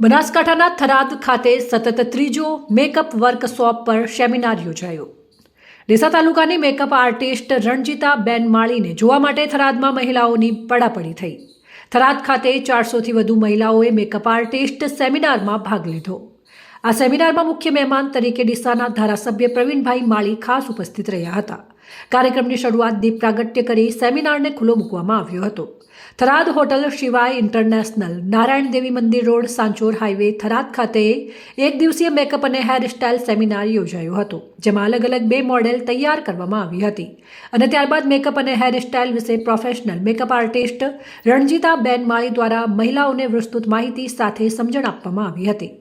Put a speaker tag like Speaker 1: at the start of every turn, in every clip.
Speaker 1: બનાસકાંઠાના થરાદ ખાતે સતત ત્રીજો મેકઅપ વર્કશોપ પર સેમિનાર યોજાયો. ડીસા તાલુકાની મેકઅપ આર્ટિસ્ટ રણજીતા બેન માળીને જોવા માટે થરાદમાં મહિલાઓની પડાપડી થઈ. થરાદ ખાતે ચારસોથી વધુ મહિલાઓએ મેકઅપ આર્ટિસ્ટ સેમિનારમાં ભાગ લીધો. આ સેમિનારમાં મુખ્ય મહેમાન તરીકે ડીસાના ધારાસભ્ય પ્રવીણભાઈ માળી ખાસ ઉપસ્થિત રહ્યા હતા. કાર્યક્રમની શરૂઆત દીપ પ્રાગટ્ય કરી સેમિનારને ખુલ્લો મૂકવામાં આવ્યો હતો. Tharad hotel Shivay international, Narayan Devi Mandir road, Sanchore highway, Tharad ખાતે એક દિવસીય મેકઅપ અને હેર સ્ટાઇલ સેમિનાર યોજાયો હતો, જેમાં અલગ અલગ બે મોડેલ તૈયાર કરવામાં આવી હતી. અને ત્યારબાદ મેકઅપ અને હેર સ્ટાઇલ વિશે professional makeup artist Ranjita ben Mali દ્વારા મહિલાઓને વિસ્તૃત માહિતી સાથે સમજણ આપવામાં આવી હતી.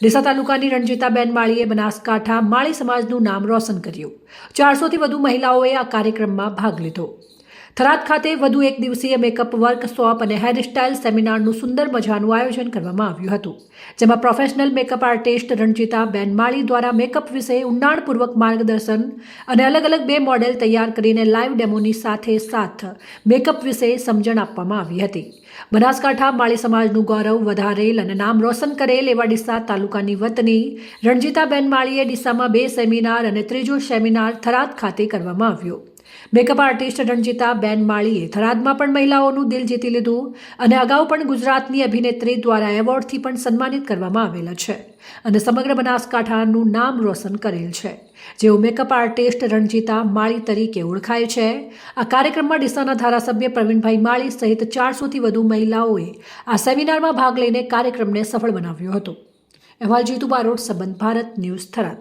Speaker 1: ડીસા તાલુકાની રણજીતાબેન માળીએ બનાસકાંઠા માળી સમાજનું નામ રોશન કર્યું. ચારસોથી વધુ મહિલાઓએ આ કાર્યક્રમમાં ભાગ લીધો. થરાદ ખાતે વધુ એક દિવસીય મેકઅપ વર્કશોપ અને હેર સ્ટાઇલ સેમિનારનું સુંદર મજાનું આયોજન કરવામાં આવ્યું હતું, જેમાં professional makeup artist Ranjita ben Mali દ્વારા મેકઅપ વિશે ઊંડાણપૂર્વક માર્ગદર્શન અને અલગ અલગ બે મોડેલ તૈયાર કરીને લાઈવ ડેમોની સાથે સાથ મેકઅપ વિશે સમજણ આપવામાં આવી હતી. બનાસકાંઠા માળી સમાજનું ગૌરવ વધારેલ અને નામ રોશન કરેલ એવા ડીસા તાલુકાની વતની રણજીતા માળીએ ડીસામાં બે સેમિનાર અને ત્રીજો સેમિનાર થરાદ ખાતે કરવામાં આવ્યો. મેકઅપ આર્ટિસ્ટ રણજીતા બેન માળીએ થરાદમાં પણ મહિલાઓનું દિલ જીતી લીધું અને અગાઉ પણ ગુજરાતની અભિનેત્રી દ્વારા એવોર્ડથી પણ સન્માનિત કરવામાં આવેલા છે અને સમગ્ર બનાસકાંઠાનું નામ રોશન કરેલ છે. જેઓ મેકઅપ આર્ટિસ્ટ રણજીતા માળી તરીકે ઓળખાય છે. આ કાર્યક્રમમાં ડીસાના ધારાસભ્ય પ્રવીણભાઈ માળી સહિત ચારસોથી વધુ મહિલાઓએ આ સેમિનારમાં ભાગ લઈને કાર્યક્રમને સફળ બનાવ્યો હતો. અહેવાલ જીતુ બારોટ, સંબંધ ભારત, ન્યૂઝ થરાદ.